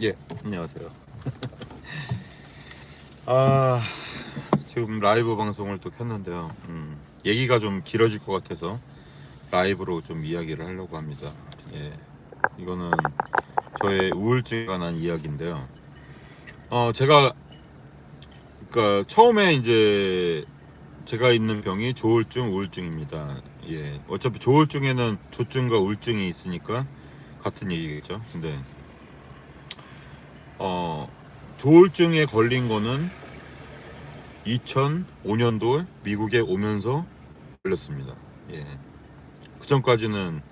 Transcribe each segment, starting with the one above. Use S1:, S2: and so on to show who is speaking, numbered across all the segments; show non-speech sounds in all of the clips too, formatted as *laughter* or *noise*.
S1: 예, 안녕하세요. *laughs* 아, 지금 라이브 방송을 또 켰는데요. 음, 얘기가 좀 길어질 것 같아서 라이브로 좀 이야기를 하려고 합니다. 예, 이거는 저의 우울증에 관한 이야기인데요. 어, 제가, 그니까 처음에 이제 제가 있는 병이 조울증, 우울증입니다. 예, 어차피 조울증에는 조증과 우울증이 있으니까 같은 얘기겠죠. 근데 어, 조울증에 걸린 거는 2005년도에 미국에 오면서 걸렸습니다. 예. 그 전까지는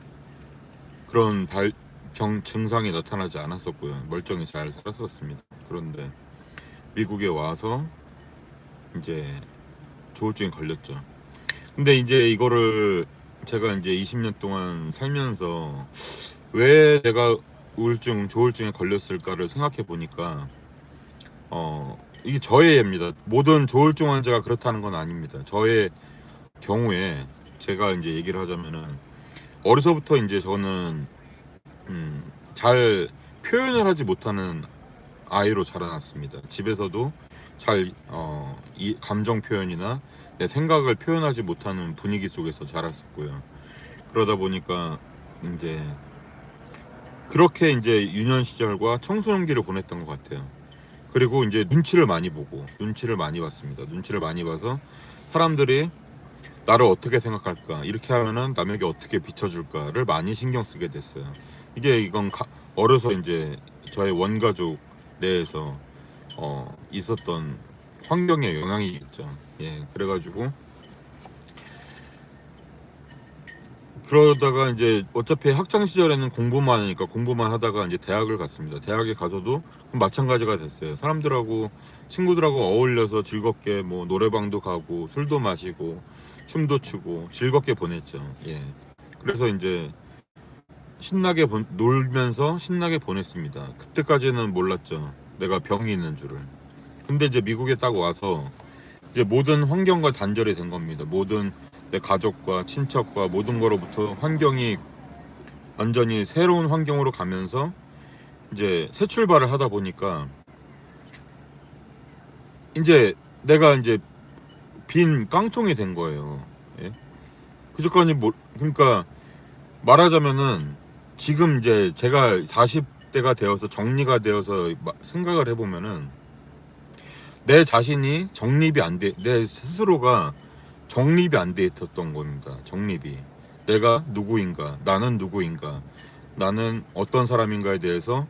S1: 그런 발, 병 증상이 나타나지 않았었고요. 멀쩡히 잘 살았었습니다. 그런데 미국에 와서 이제 조울증에 걸렸죠. 근데 이제 이거를 제가 이제 20년 동안 살면서 왜 내가 우울증, 조울증에 걸렸을까를 생각해 보니까 어 이게 저의 예입니다. 모든 조울증 환자가 그렇다는 건 아닙니다. 저의 경우에 제가 이제 얘기를 하자면은 어려서부터 이제 저는 음, 잘 표현을 하지 못하는 아이로 자라났습니다. 집에서도 잘 어, 이 감정 표현이나 내 생각을 표현하지 못하는 분위기 속에서 자랐었고요. 그러다 보니까 이제 그렇게 이제 유년 시절과 청소년기를 보냈던 것 같아요. 그리고 이제 눈치를 많이 보고 눈치를 많이 봤습니다. 눈치를 많이 봐서 사람들이 나를 어떻게 생각할까 이렇게 하면은 남에게 어떻게 비춰줄까를 많이 신경 쓰게 됐어요. 이게 이건 가- 어려서 이제 저의 원가족 내에서 어, 있었던 환경의 영향이겠죠. 예, 그래가지고 그러다가 이제 어차피 학창 시절에는 공부만 하니까 공부만 하다가 이제 대학을 갔습니다. 대학에 가서도 마찬가지가 됐어요. 사람들하고 친구들하고 어울려서 즐겁게 뭐 노래방도 가고 술도 마시고 춤도 추고 즐겁게 보냈죠. 예. 그래서 이제 신나게 본- 놀면서 신나게 보냈습니다. 그때까지는 몰랐죠. 내가 병이 있는 줄을. 근데 이제 미국에 딱 와서 이제 모든 환경과 단절이 된 겁니다. 모든 내 가족과 친척과 모든 거로부터 환경이 완전히 새로운 환경으로 가면서 이제 새 출발을 하다 보니까 이제 내가 이제 빈 깡통이 된 거예요. 예? 그저까지 뭐 그러니까 말하자면은 지금 이제 제가 40대가 되어서 정리가 되어서 마- 생각을 해보면은 내 자신이 정립이 안 돼, 내 스스로가 정립이 안 돼 있었던 겁니다. 정립이. 내가 누구인가, 나는 누구인가, 나는 어떤 사람인가에 대해서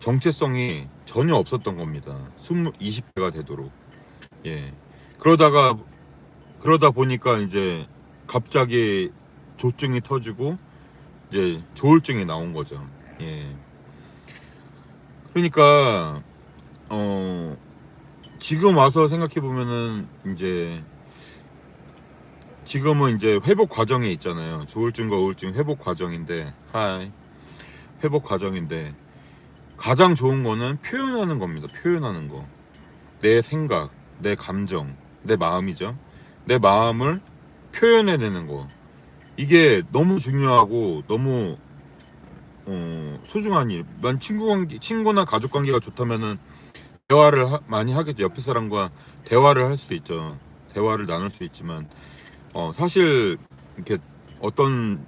S1: 정체성이 전혀 없었던 겁니다. 20, 20대가 되도록. 예. 그러다가, 그러다 보니까 이제 갑자기 조증이 터지고, 이제 조울증이 나온 거죠. 예. 그러니까, 어, 지금 와서 생각해 보면은, 이제, 지금은 이제 회복 과정에 있잖아요. 조울증과 우울증 회복 과정인데, 하이. 회복 과정인데, 가장 좋은 거는 표현하는 겁니다. 표현하는 거. 내 생각, 내 감정, 내 마음이죠. 내 마음을 표현해내는 거. 이게 너무 중요하고 너무 어, 소중한 일. 난 친구 관계, 친구나 가족 관계가 좋다면은 대화를 하- 많이 하겠죠. 옆에 사람과 대화를 할 수 있죠. 대화를 나눌 수 있지만 어, 사실 이렇게 어떤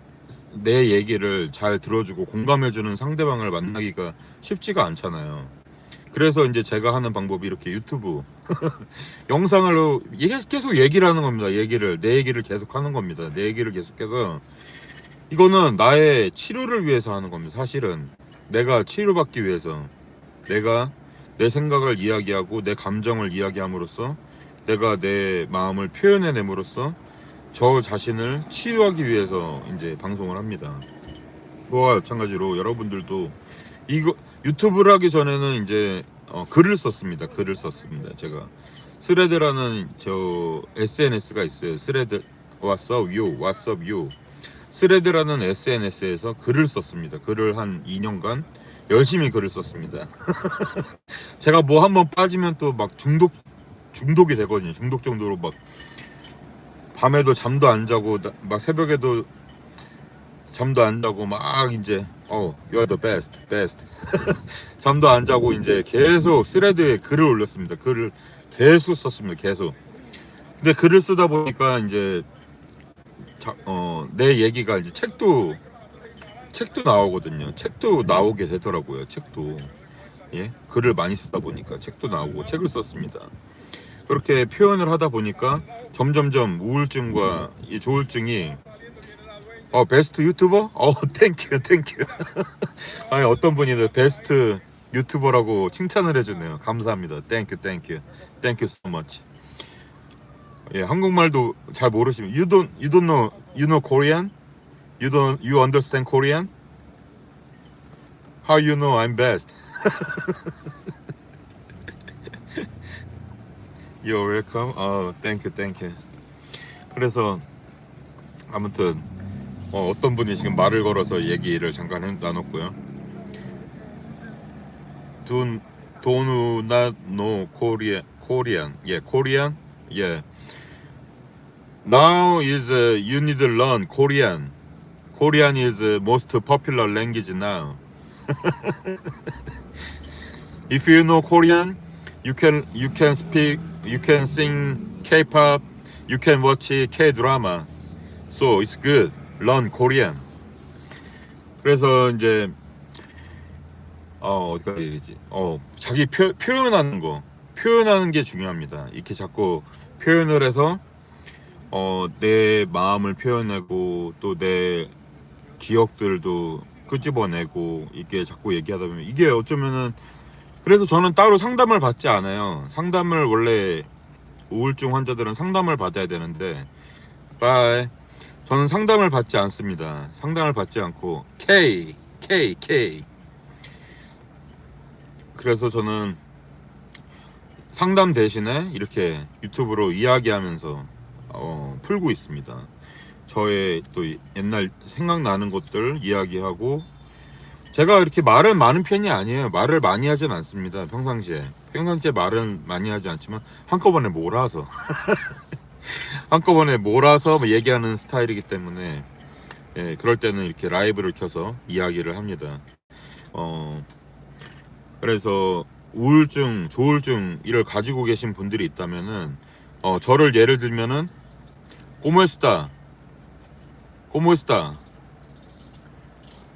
S1: 내 얘기를 잘 들어주고 공감해주는 상대방을 만나기가 쉽지가 않잖아요. 그래서 이제 제가 하는 방법이 이렇게 유튜브 *laughs* 영상으로 얘기- 계속 얘기를 하는 겁니다. 얘기를 내 얘기를 계속 하는 겁니다. 내 얘기를 계속해서 이거는 나의 치료를 위해서 하는 겁니다. 사실은 내가 치료받기 위해서 내가 내 생각을 이야기하고 내 감정을 이야기함으로써 내가 내 마음을 표현해냄으로써 저 자신을 치유하기 위해서 이제 방송을 합니다. 그와 마찬가지로 여러분들도 이거 유튜브를 하기 전에는 이제 어, 글을 썼습니다. 글을 썼습니다. 제가 스레드라는 저 SNS가 있어요. 스레드 you? What's up you? 스레드라는 SNS에서 글을 썼습니다. 글을 한 2년간 열심히 글을 썼습니다. *laughs* 제가 뭐 한번 빠지면 또 막 중독 중독이 되거든요. 중독 정도로 막 밤에도 잠도 안 자고 나- 막 새벽에도 잠도 안 자고 막 이제 어 you're the best best. *laughs* 잠도 안 자고 이제 계속 스레드에 글을 올렸습니다. 글을 계속 썼습니다 계속. 근데 글을 쓰다 보니까 이제 자, 어, 내 얘기가 이제 책도 책도 나오거든요. 책도 나오게 되더라고요 책도. 예? 글을 많이 쓰다 보니까 책도 나오고 책을 썼습니다 그렇게 표현을 하다 보니까 점점점 우울증과 이 조울증이 어 베스트 유튜버? 어 땡큐 땡큐 아니 어떤 분이 베스트 유튜버라고 칭찬을 해주네요 감사합니다 땡큐 땡큐 땡큐 much 예 한국말도 잘 모르시면 you don't you don't know you know Korean you don't you understand Korean how you know I'm best you're welcome 어 땡큐 땡큐 그래서 아무튼 어, 어떤 분이 지금 말을 걸어서 얘기를 잠깐 해- 나눴고요. 돈 돈우 나노 코리안 코리안 예 코리안 예 now is uh, you need to learn Korean Korean is uh, most popular language now if you know Korean you can you can speak you can sing K-pop you can watch K-drama so it's good learn Korean. 그래서 이제 어 어디까지 얘기지? 어 자기 표, 표현하는 거 표현하는 게 중요합니다. 이렇게 자꾸 표현을 해서 어 내 마음을 표현하고 또 내 기억들도 끄집어내고 이게 자꾸 얘기하다 보면 이게 어쩌면은 그래서 저는 따로 상담을 받지 않아요. 상담을 원래 우울증 환자들은 상담을 받아야 되는데 바이 저는 상담을 받지 않습니다. 상담을 받지 않고 K K K 그래서 저는 상담 대신에 이렇게 유튜브로 이야기하면서 어, 풀고 있습니다. 저의 또 옛날 생각나는 것들 이야기하고 제가 이렇게 말은 많은 편이 아니에요. 말을 많이 하진 않습니다. 평상시에 평상시에 말은 많이 하지 않지만 한꺼번에 몰아서 *laughs* 한꺼번에 몰아서 뭐 얘기하는 스타일이기 때문에 예, 그럴 때는 이렇게 라이브를 켜서 이야기를 합니다. 어, 그래서 우울증, 조울증 이를 가지고 계신 분들이 있다면은 어, 저를 예를 들면은 꼬모에스다, 꼬모에스다.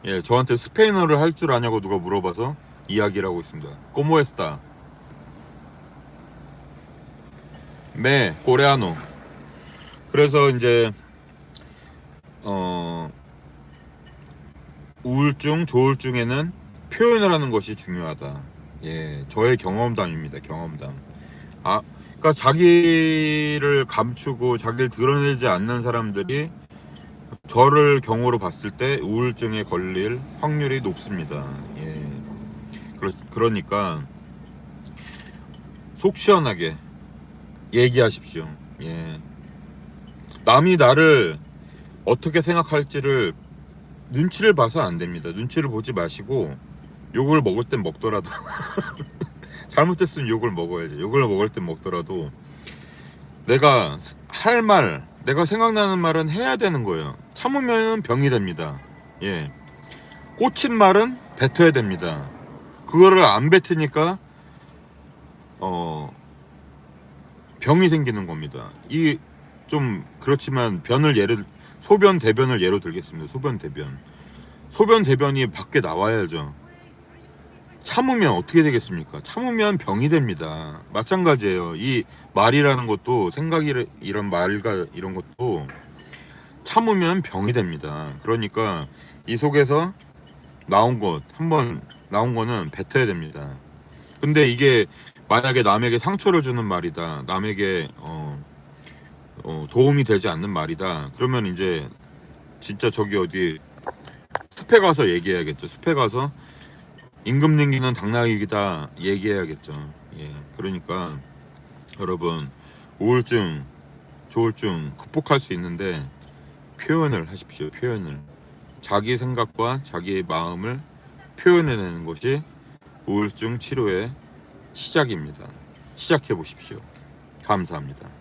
S1: 예, 저한테 스페인어를 할 줄 아냐고 누가 물어봐서 이야기를 하고 있습니다. 꼬모에스다. 메, 코레아노. 그래서 이제 어 우울증, 조울증에는 표현을 하는 것이 중요하다. 예, 저의 경험담입니다. 경험담. 아, 그러니까 자기를 감추고 자기를 드러내지 않는 사람들이 저를 경우로 봤을 때 우울증에 걸릴 확률이 높습니다. 예. 그러, 그러니까 속 시원하게 얘기하십시오. 예. 남이 나를 어떻게 생각할지를 눈치를 봐서 안 됩니다. 눈치를 보지 마시고 욕을 먹을 땐 먹더라도 *laughs* 잘못했으면 욕을 먹어야지. 욕을 먹을 땐 먹더라도 내가 할 말, 내가 생각나는 말은 해야 되는 거예요. 참으면 병이 됩니다. 예. 꽂힌 말은 뱉어야 됩니다. 그거를 안 뱉으니까 어 병이 생기는 겁니다. 이 좀 그렇지만 변을 예를 소변 대변을 예로 들겠습니다. 소변 대변. 소변 대변이 밖에 나와야죠. 참으면 어떻게 되겠습니까? 참으면 병이 됩니다. 마찬가지예요. 이 말이라는 것도 생각이 이런 말과 이런 것도 참으면 병이 됩니다. 그러니까 이 속에서 나온 것 한번 나온 거는 뱉어야 됩니다. 근데 이게 만약에 남에게 상처를 주는 말이다. 남에게 어, 어, 도움이 되지 않는 말이다. 그러면 이제 진짜 저기 어디 숲에 가서 얘기해야겠죠. 숲에 가서 임금 능기는 당나귀다 얘기해야겠죠. 예, 그러니까 여러분 우울증, 조울증 극복할 수 있는데 표현을 하십시오. 표현을 자기 생각과 자기의 마음을 표현해내는 것이 우울증 치료의 시작입니다. 시작해 보십시오. 감사합니다.